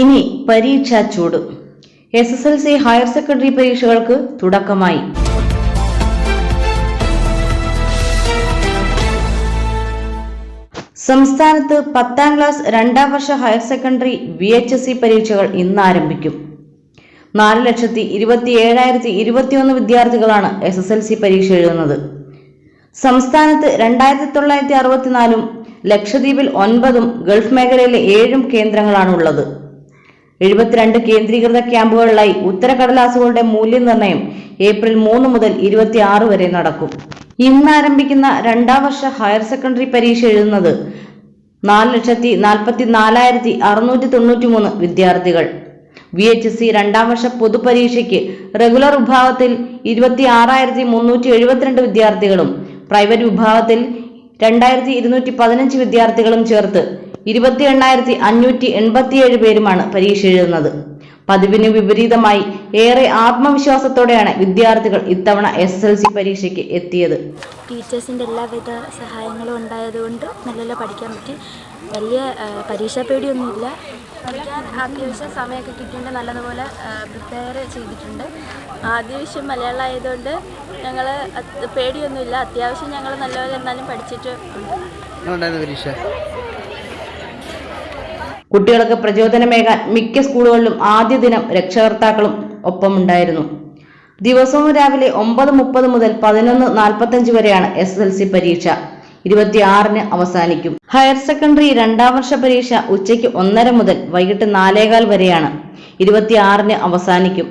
ഇനി പരീക്ഷ ചൂട്. S S L C higher secondary പരീക്ഷകൾക്ക് തുടക്കമായി. സംസ്ഥാനത്ത് പത്താം ക്ലാസ് രണ്ടാം വർഷ higher secondary V H S C പരീക്ഷകൾ ഇന്ന് ആരംഭിക്കും. നാല് ലക്ഷത്തി ഇരുപത്തി ഏഴായിരത്തി ഇരുപത്തിയൊന്ന് വിദ്യാർത്ഥികളാണ് എസ് എസ് എൽ സി പരീക്ഷ എഴുതുന്നത്. സംസ്ഥാനത്ത് രണ്ടായിരത്തി തൊള്ളായിരത്തി അറുപത്തിനാലും ലക്ഷദ്വീപിൽ ഒൻപതും ഗൾഫ് മേഖലയിലെ ഏഴും കേന്ദ്രങ്ങളാണ് ഉള്ളത്. എഴുപത്തിരണ്ട് കേന്ദ്രീകൃത ക്യാമ്പുകളിലായി ഉത്തരക്കടലാസുകളുടെ മൂല്യനിർണയം ഏപ്രിൽ മൂന്ന് മുതൽ ഇരുപത്തിയാറ് വരെ നടക്കും. ഇന്ന് ആരംഭിക്കുന്ന രണ്ടാം വർഷ ഹയർ സെക്കൻഡറി പരീക്ഷ എഴുതുന്നത് നാല് ലക്ഷത്തി നാൽപ്പത്തി നാലായിരത്തി അറുന്നൂറ്റി തൊണ്ണൂറ്റി മൂന്ന് വിദ്യാർത്ഥികൾ വി എച്ച് സി രണ്ടാം വർഷ പൊതുപരീക്ഷയ്ക്ക് റെഗുലർ വിഭാഗത്തിൽ ഇരുപത്തി ആറായിരത്തി മുന്നൂറ്റി എഴുപത്തിരണ്ട് വിദ്യാർത്ഥികളും പ്രൈവറ്റ് വിഭാഗത്തിൽ രണ്ടായിരത്തി ഇരുന്നൂറ്റി പതിനഞ്ച് വിദ്യാർത്ഥികളും ചേർത്ത് ഇരുപത്തി എണ്ണായിരത്തി അഞ്ഞൂറ്റി എൺപത്തിയേഴ് പേരുമാണ് പരീക്ഷ എഴുതുന്നത് പതിവിന് വിപരീതമായി ഏറെ ആത്മവിശ്വാസത്തോടെയാണ് വിദ്യാർത്ഥികൾ ഇത്തവണ എസ് എൽ സി പരീക്ഷയ്ക്ക് എത്തിയത്. ടീച്ചേഴ്സിന്റെ എല്ലാവിധ സഹായങ്ങളും ഉണ്ടായതുകൊണ്ട് നല്ലപോലെ പഠിക്കാൻ പറ്റി. വലിയ പരീക്ഷാ പേടിയൊന്നുമില്ല. പഠിക്കാൻ അത്യാവശ്യം സമയമൊക്കെ കിട്ടിയിട്ട് നല്ലതുപോലെ പ്രിപ്പയർ ചെയ്തിട്ടുണ്ട്. ആദ്യ വിഷയം മലയാളം ആയതുകൊണ്ട് ഞങ്ങൾ പേടിയൊന്നുമില്ല. അത്യാവശ്യം ഞങ്ങൾ നല്ലപോലെ എന്നാലും പഠിച്ചിട്ട് ഉണ്ട് പരീക്ഷ? കുട്ടികൾക്ക് പ്രചോദനമേകാൻ മിക്ക സ്കൂളുകളിലും ആദ്യ ദിനം രക്ഷകർത്താക്കളും ഒപ്പമുണ്ടായിരുന്നു. ദിവസവും രാവിലെ ഒമ്പത് മുപ്പത് മുതൽ പതിനൊന്ന് നാൽപ്പത്തഞ്ച് വരെയാണ് എസ് എൽ സി പരീക്ഷ. ഇരുപത്തിയാറിന് അവസാനിക്കും. ഹയർ സെക്കൻഡറി രണ്ടാം വർഷ പരീക്ഷ ഉച്ചയ്ക്ക് ഒന്നര മുതൽ വൈകിട്ട് നാലേകാൽ വരെയാണ്. ഇരുപത്തിയാറിന് അവസാനിക്കും.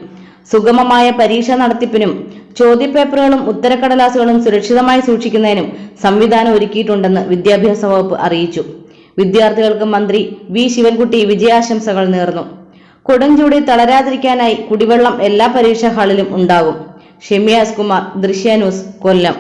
സുഗമമായ പരീക്ഷ നടത്തിപ്പിനും ചോദ്യപേപ്പറുകളും ഉത്തരക്കടലാസുകളും സുരക്ഷിതമായി സൂക്ഷിക്കുന്നതിനും സംവിധാനം ഒരുക്കിയിട്ടുണ്ടെന്ന് വിദ്യാഭ്യാസ വകുപ്പ് അറിയിച്ചു. വിദ്യാർത്ഥികൾക്ക് മന്ത്രി വി. ശിവൻകുട്ടി വിജയാശംസകൾ നേർന്നു. കൊടുംചൂടി തളരാതിരിക്കാനായി കുടിവെള്ളം എല്ലാ പരീക്ഷാ ഹാളിലും ഉണ്ടാകും. ഷെമിയാസ് കുമാർ ദൃശ്യ ന്യൂസ് കൊല്ലം.